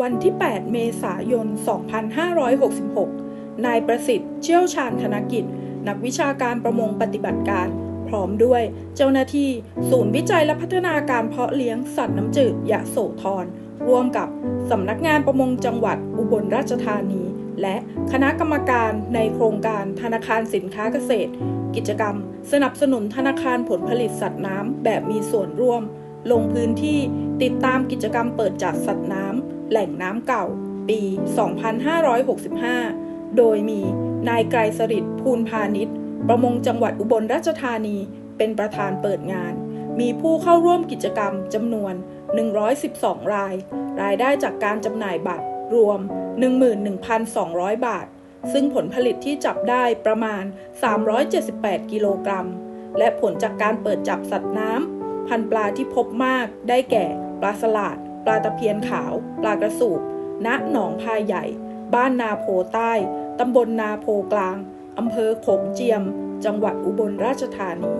วันที่ 8 เมษายน 2566 นายประสิทธิ์เชี่ยวชาญธนกิจ นักวิชาการประมงปฏิบัติการ พร้อมด้วยเจ้าหน้าที่ ศูนย์วิจัยและพัฒนาการเพาะเลี้ยงสัตว์น้ำจืดยะโสธรร่วมกับสำนักงานประมงจังหวัดอุบลราชธานี และคณะกรรมการในโครงการธนาคารสินค้าเกษตร กิจกรรม สนับสนุนธนาคารผลผลิตสัตว์น้ำแบบมีส่วนร่วม ลงพื้นที่ติดตามกิจกรรมเปิดจัดสัตว์น้ำแหล่งน้ำเก่า ปี 2565 โดยมีนายไกรสริดภูลพาณิชย์ ประมงจังหวัดอุบลราชธานี เป็นประธานเปิดงาน มีผู้เข้าร่วมกิจกรรมจำนวน 112 ราย รายได้จากการจำหน่ายบัตรรวม 11,200 บาท ซึ่งผลผลิตที่จับได้ประมาณ 378 กิโลกรัม และผลจากการเปิดจับสัตว์น้ำ พันปลาที่พบมากได้แก่ ปลาสลาด ปลาตะเพียนขาว ปลากระสูบณหนองพายใหญ่ บ้านนาโพใต้ตำบลนาโพกลางอำเภอโขงเจียม จังหวัดอุบลราชธานี